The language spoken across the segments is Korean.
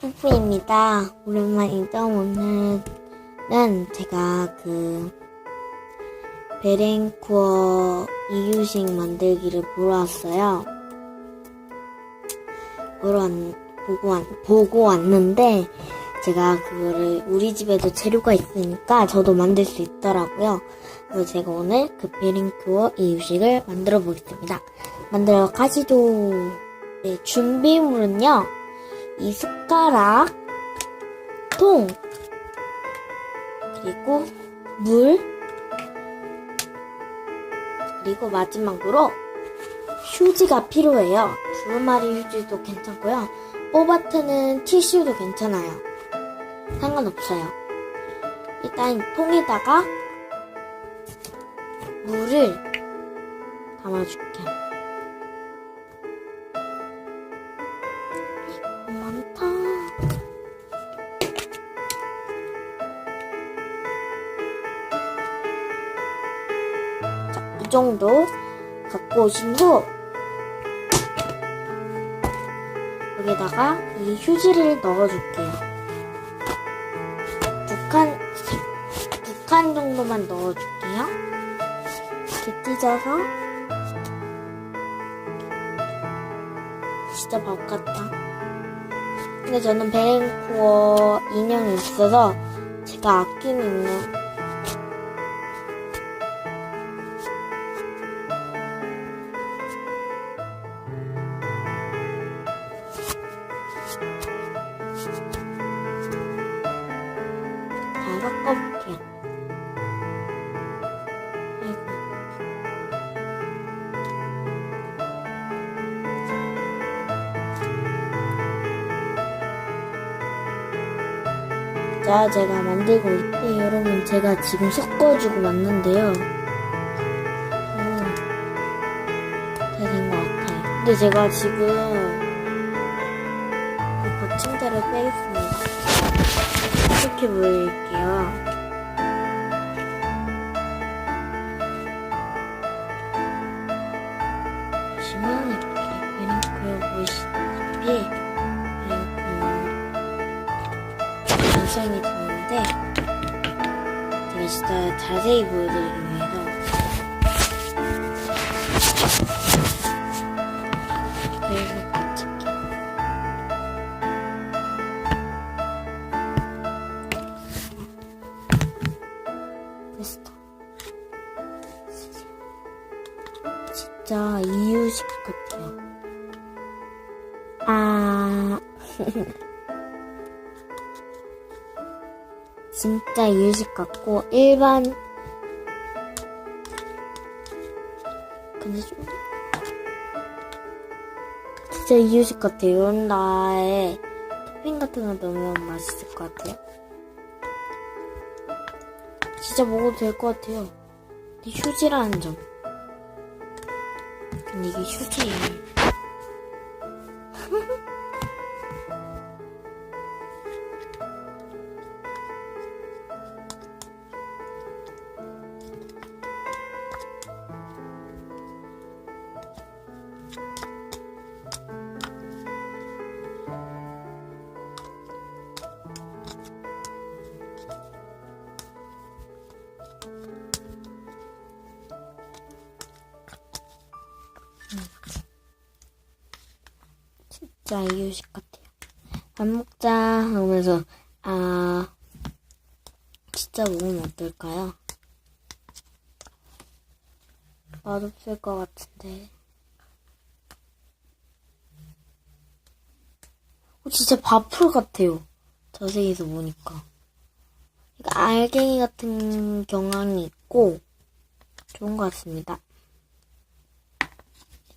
푸푸입니다. 오랜만이죠? 오늘은 제가 그 베렌쿠어 이유식 만들기를 보러 왔어요. 보러 왔, 보고, 왔, 보고 왔는데 제가 그거를 우리 집에도 재료가 있으니까 저도 만들 수 있더라고요. 그래서 제가 오늘 그 베렌쿠어 이유식을 만들어 보겠습니다. 만들어 가시죠. 네, 준비물은요. 이 숟가락, 통, 그리고 물, 그리고 마지막으로 휴지가 필요해요. 두루마리 휴지도 괜찮고요. 뽀바트는 티슈도 괜찮아요. 상관없어요. 일단 통에다가 물을 담아줄게. 많 정도 갖고 오신 후 여기다가 이 휴지를 넣어줄게요. 두 칸, 두 칸 정도만 넣어줄게요. 이렇게 찢어서 진짜 밥 같다. 근데 저는 베렌코어 인형이 있어서 제가 아끼는 인형 다 섞어볼게요. 아이고. 자, 제가 만들고 있대 여러분 제가 지금 섞어주고 왔는데요. 음, 다된 것 같아요. 근데 제가 지금 이 받침대를 빼겠습니다. 이렇게 보여드릴게요. 보시면 이렇게 베링크요 보이시다시피 베링크 완성이 됐는데 제가 진짜 자세히 보여드리기 위해서 됐어. 진짜 이유식 같아요. 아. 진짜 이유식 같고, 일반. 근데 좀. 진짜 이유식 같아요. 이런 나에 토핑 같은 거 넣으면 맛있을 것 같아요. 진짜 먹어도 될 것 같아요. 근데 휴지라는 점. 근데 이게 휴지 진짜 이유식 같아요. 밥 먹자 하면서 아 진짜 먹으면 어떨까요? 맛없을 것 같은데. 어, 진짜 밥풀 같아요. 자세히서 보니까. 그러니까 알갱이 같은 경향이 있고 좋은 것 같습니다.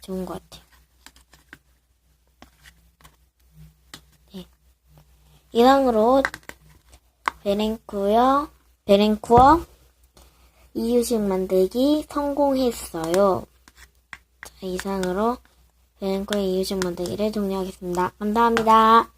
좋은 것 같아요. 이상으로 베렌쿠어 베렌쿠어 이유식 만들기 성공했어요. 자, 이상으로 베렌쿠어 이유식 만들기를 종료하겠습니다. 감사합니다.